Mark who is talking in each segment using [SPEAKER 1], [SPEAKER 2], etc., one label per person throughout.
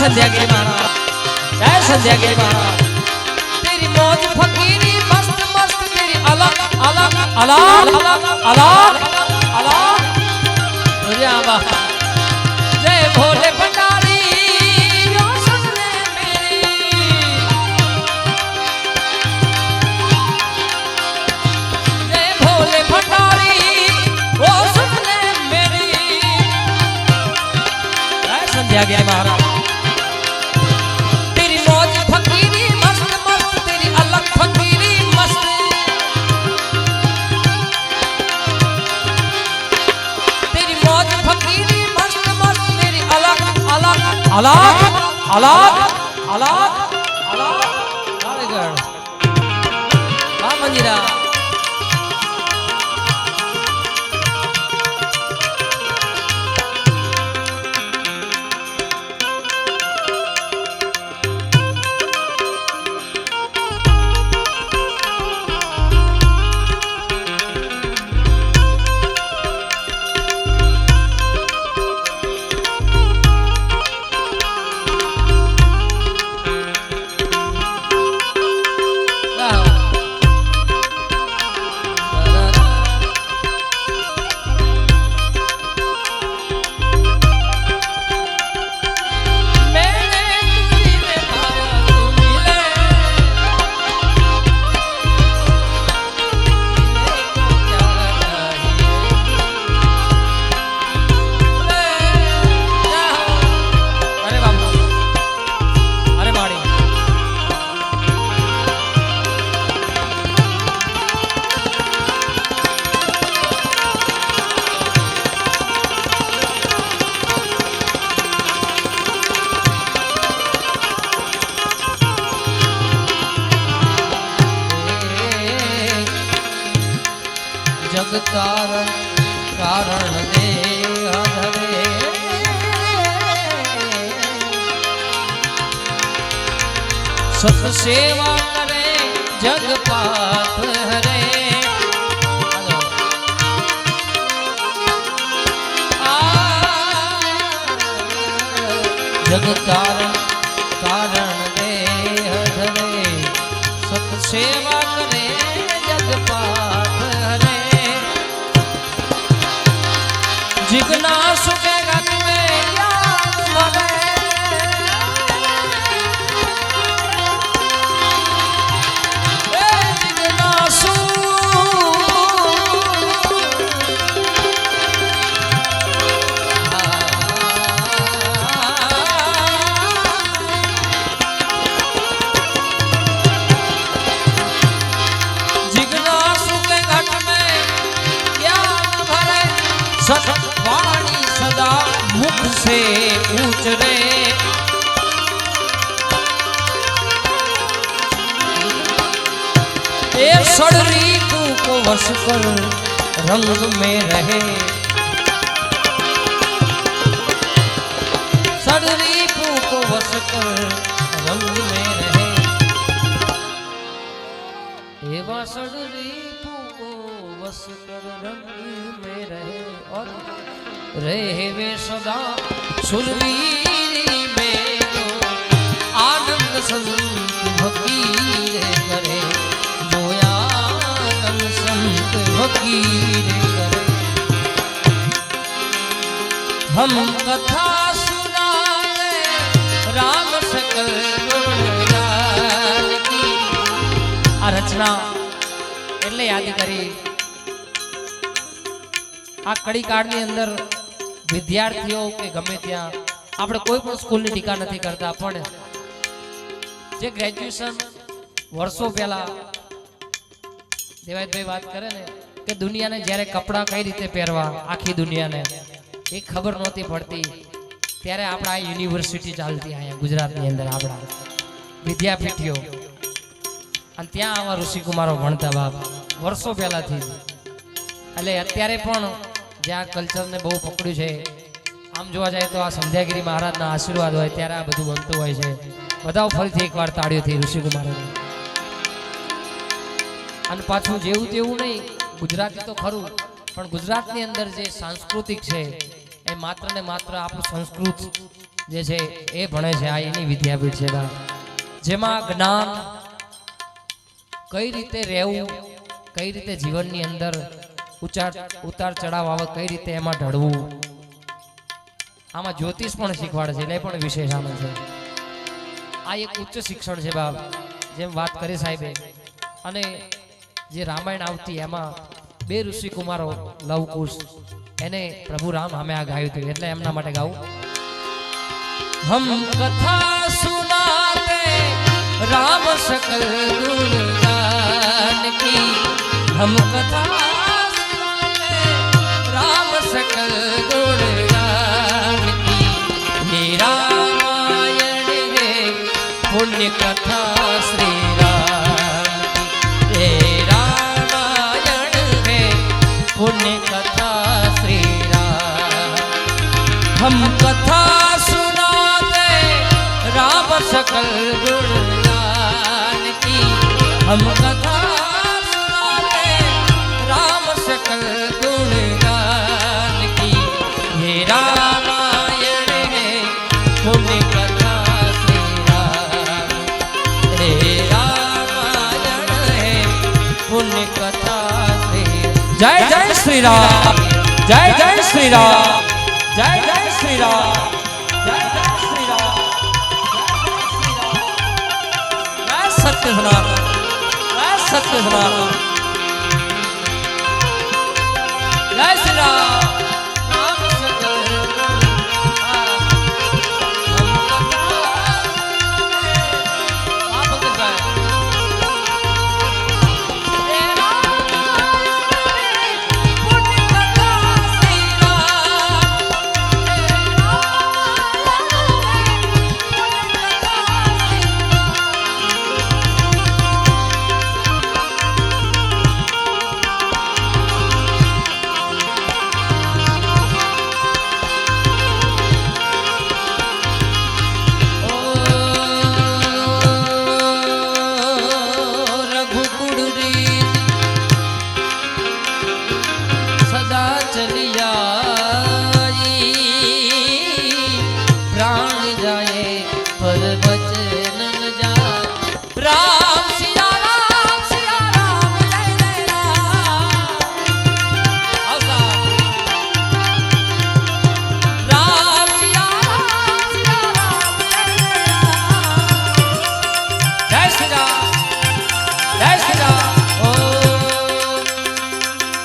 [SPEAKER 1] સંધ્યાગીરી મહારાજ જય સંધ્યાગીરી મહારાજ તેરી મોજ ફકીરી મસ્ત મસ્ત તેરી અલગ અલગ અલગ અલગ અલગ અલગ અરે આ હાલાત હાલાત તારણ કારણ દે અધરે. સત સેવા કરે જગ પાપ હરે જગ कर रंग में रहे। सड़री को वश कर रंग में रहे। एवा सड़रीपू को बस कर रंग में रहे। और रहे वे सदा सुरवीरी में आनंद संत फकीर વીર હમ કથા સુનાવે રામ આ રચના એટલે યાદ કરી, આ કડીકાળની અંદર વિદ્યાર્થીઓ કે ગમે ત્યાં, આપણે કોઈ પણ સ્કૂલની ટીકા નથી કરતા, પણ જે ગ્રેજ્યુએશન વર્ષો પહેલા દેવાયતભાઈ વાત કરે ને કે દુનિયાને જ્યારે કપડાં કઈ રીતે પહેરવા? આખી દુનિયાને. એ ખબર નહોતી પડતી. ત્યારે આપણા યુનિવર્સિટી ચાલતી અહીંયા ગુજરાતની અંદર આપણા વિદ્યાપીઠીઓ. અને ત્યાં આવા ઋષિકુમારો ભણતા બાપ. વર્ષો પહેલાથી. એટલે અત્યારે પણ જે આ કલ્ચરને બહુ પકડ્યું છે, આમ જોવા જાય તો આ સંધ્યાગીરી મહારાજના આશીર્વાદ હોય ત્યારે આ બધું બનતું હોય છે. બધા ફરીથી એકવાર તાળીઓથી ઋષિકુમારોને. અને પાછું જેવું તેવું નહીં. ગુજરાતી તો ખરું, પણ ગુજરાતની અંદર જે સાંસ્કૃતિક છે, એ માત્ર ને માત્ર આપણું સંસ્કૃત જે છે, એ ભણે છે, આ એની વિદ્યાપીઠ છે જેમાં જ્ઞાન કઈ રીતે રહેવું, કઈ રીતે જીવનની અંદર ઉચાર, ઉતાર ચડાવ આવે, કઈ રીતે એમાં ઢળવું, આમાં જ્યોતિષ પણ શીખવાડે છે, એટલે પણ વિશેષ આમાં છે. આ એક ઉચ્ચ શિક્ષણ છે બાપ, જેમ વાત કરી સાહેબે. અને જે રામાયણ આવતી એમાં બે ઋષિકુમારો લવકુશ એને પ્રભુ રામ અમે આ ગાયું હતું એટલે એમના માટે ગાવું હમ કથા સુનાતે રામ સકલ ગુણગાન કી હમ કથા રામ સકલ ગુણગાન કી હે રામાયણ રે પુણ્ય કથા कथा सुनाते राम सकल गुणगान की। हम कथा सुनाते राम सकल गुणगान की। हे रामायण है पुण्य कथा श्री राम हे रामायण है पुण्य कथा श्री जय जय श्री राम। जय जय श्री राम। સત્ય સનાતન જય શ્રી રામ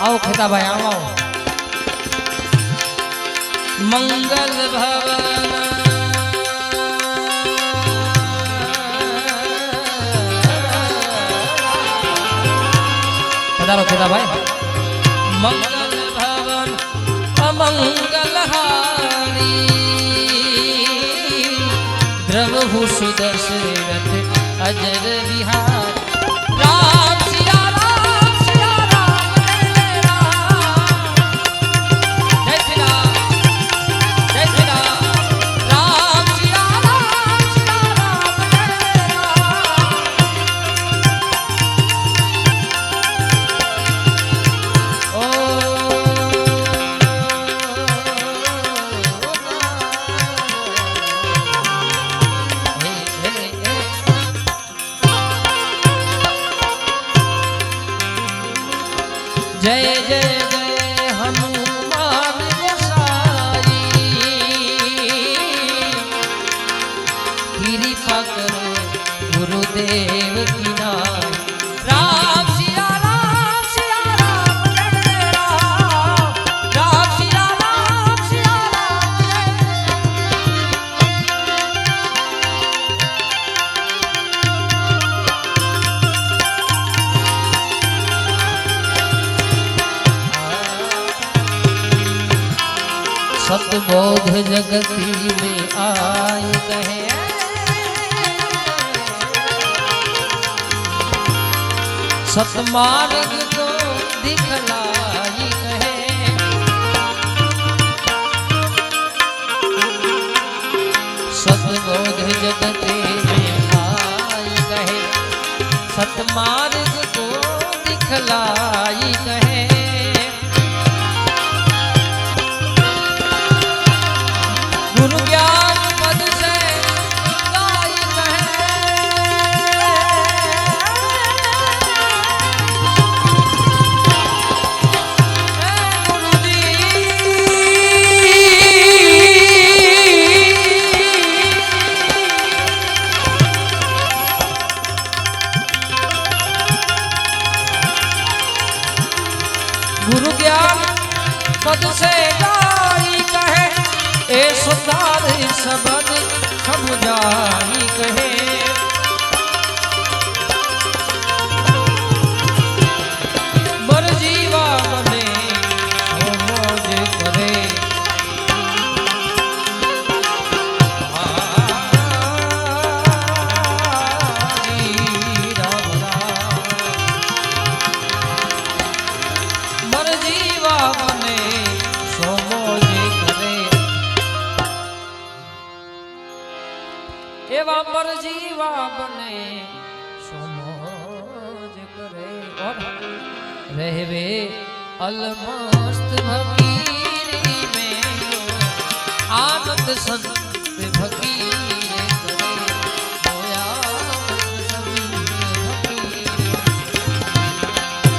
[SPEAKER 1] આવો ખેતાભાઈ આવો આવો. મંગલ ભવન પધારો ખેતાભાઈ મંગલ ભવન અમંગલ હારી દ્રવહુ સુદર્શરથ અજર વિહાર જય જય જય હનુમાન ગોસાઈ કૃપા ગુરુદેવ કી जगती में आई कहे। सतमार्ग को दिखलाई कहे। सतबोध जगते में आई कहे। सतमार्ग को दिखलाई कहे। पद से गाई कहे ए सुधार सबद सब जाई कहे। એવા મર જીવા બને. સમજ કરે. રહેવે અલમસ્ત ભગીરી મેં આનંદ સંત ભગી